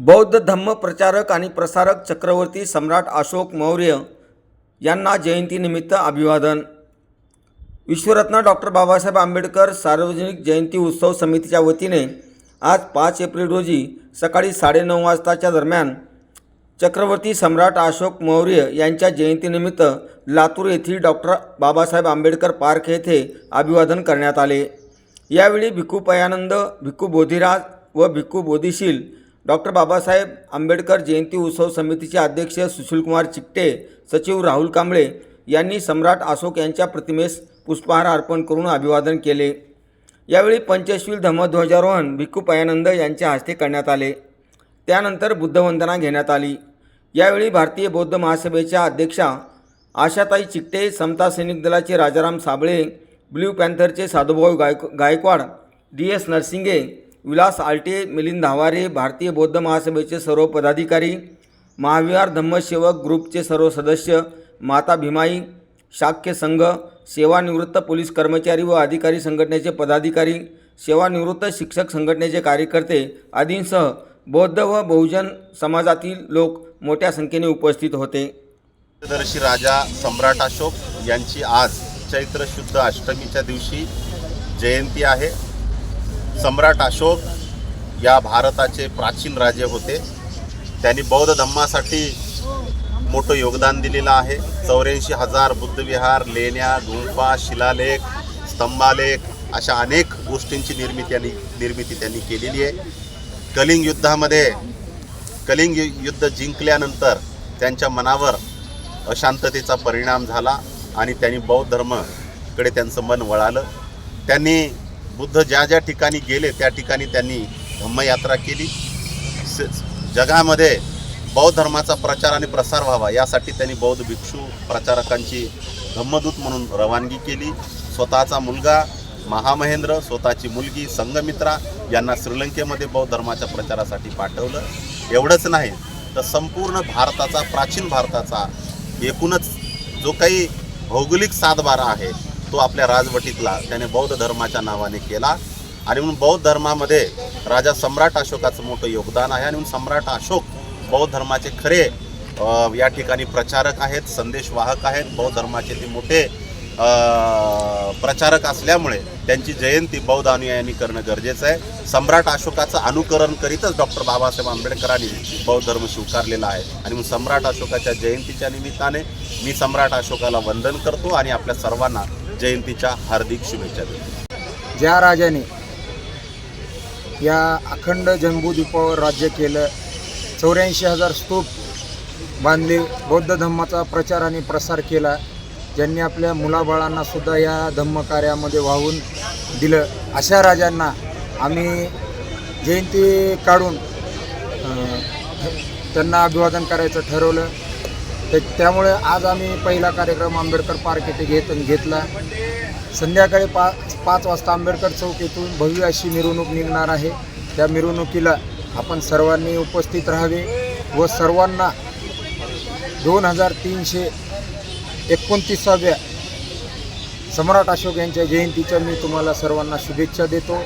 बौद्ध धम्म प्रचारक आणि प्रसारक चक्रवर्ती सम्राट अशोक मौर्य यांना जयंतीनिमित्त अभिवादन. विश्वरत्न डॉक्टर बाबासाहेब आंबेडकर सार्वजनिक जयंती उत्सव समितीच्या वतीने आज पाच एप्रिल रोजी सकाळी साडेनऊ वाजताच्या दरम्यान चक्रवर्ती सम्राट अशोक मौर्य यांच्या जयंतीनिमित्त लातूर येथील डॉक्टर बाबासाहेब आंबेडकर पार्क येथे अभिवादन करण्यात आले. यावेळी भिक्खू पयानंद भिक्खू बोधिराज व भिक्खू बोधिशील डॉक्टर बाबासाहेब आंबेडकर जयंती उत्सव समितीचे अध्यक्ष सुशीलकुमार चिकटे सचिव राहुल कांबळे यांनी सम्राट अशोक यांच्या प्रतिमेस पुष्पहार अर्पण करून अभिवादन केले. यावेळी पंचशील धम्मध्वजारोहण भिक्खू पयानंद यांच्या हस्ते करण्यात आले. त्यानंतर बुद्धवंदना घेण्यात आली. यावेळी भारतीय बौद्ध महासभेच्या अध्यक्षा आशाताई चिकटे समता सैनिक दलाचे राजाराम साबळे ब्ल्यू पॅन्थरचे साधुभाऊ गायक गायकवाड डी एस नरसिंगे विलास आलटे मिलिंद धावारे भारतीय बौद्ध महासभेचे सर्व पदाधिकारी महाविहार धम्मसेवक ग्रुपचे सर्व सदस्य माता भीमाई शाक्य संघ सेवानिवृत्त पोलीस कर्मचारी व अधिकारी संघटनेचे पदाधिकारी सेवानिवृत्त शिक्षक संघटनेचे कार्यकर्ते आदींसह बौद्ध व बहुजन समाजातील लोक मोठ्या संख्येने उपस्थित होते. दर्शी राजा सम्राट अशोक यांची आज चैत्र शुद्ध अष्टमीच्या दिवशी जयंती आहे. सम्राट अशोक या भारताचे प्राचीन राजे होते. त्यांनी बौद्ध धम्मासाठी मोठं योगदान दिलेलं आहे. चौऱ्याऐंशी हजार बुद्धविहार लेण्या गुंफा शिलालेख स्तंभालेख अशा अनेक गोष्टींची निर्मिती आणि निर्मिती त्यांनी केलेली आहे. कलिंग युद्धामध्ये कलिंग यु- युद्ध जिंकल्यानंतर त्यांच्या मनावर अशांततेचा परिणाम झाला आणि त्यांनी बौद्ध धर्मकडे त्यांचं मन वळालं. त्यांनी बुद्ध ज्या ज्या ठिकाणी गेले त्या ठिकाणी त्यांनी धम्मयात्रा केली. स- जगामध्ये बौद्ध धर्माचा प्रचार आणि प्रसार व्हावा यासाठी त्यांनी बौद्ध भिक्षू प्रचारकांची धम्मदूत म्हणून रवानगी केली. स्वतःचा मुलगा महामहेंद्र स्वतःची मुलगी संघमित्रा यांना श्रीलंकेमध्ये बौद्ध धर्माच्या प्रचारासाठी पाठवलं. एवढंच नाही तर संपूर्ण भारताचा प्राचीन भारताचा एकूणच जो काही भौगोलिक सातबारा आहे तो आपल्या राजवटीतला. त्याने बौद्ध धर्माच्या नावाने केला. आणि म्हणून बौद्ध धर्मामध्ये राजा सम्राट अशोकाचं मोठं योगदान आहे. आणि म्हणून सम्राट अशोक बौद्ध धर्माचे खरे या ठिकाणी प्रचारक आहेत संदेशवाहक आहेत. बौद्ध धर्माचे ते मोठे प्रचारक असल्यामुळे त्यांची जयंती बौद्ध अनुयायांनी करणं गरजेचं आहे. सम्राट अशोकाचं अनुकरण करीतच डॉक्टर बाबासाहेब आंबेडकरांनी बौद्ध धर्म स्वीकारलेला आहे. आणि मग सम्राट अशोकाच्या जयंतीच्या निमित्ताने मी सम्राट अशोकाला वंदन करतो आणि आपल्या सर्वांना जयंतीच्या हार्दिक शुभेच्छा देतो. ज्या राजाने या अखंड जम्बूद्वीपावर राज्य केलं चौऱ्याऐंशी हजार स्तूप बांधले बौद्ध धम्माचा प्रचार आणि प्रसार केला ज्यांनी आपल्या मुलाबाळांना सुद्धा या धम्मकार्यामध्ये वाहून दिलं अशा राजांना आम्ही जयंती काढून त्यांना अभिवादन करायचं ठरवलं. ते त्यामुळे आज आम्ही पहिला कार्यक्रम आंबेडकर पार्क येथे घेत घेतला. संध्याकाळी पा पाच वाजता आंबेडकर चौक येथून भव्य अशी मिरवणूक निघणार आहे. त्या मिरवणुकीला आपण सर्वांनी उपस्थित राहावे व सर्वांना दोन हजार तीनशे एकोणतीसाव्या सम्राट अशोक यांच्या जयंतीच्या मी तुम्हाला सर्वांना शुभेच्छा देतो.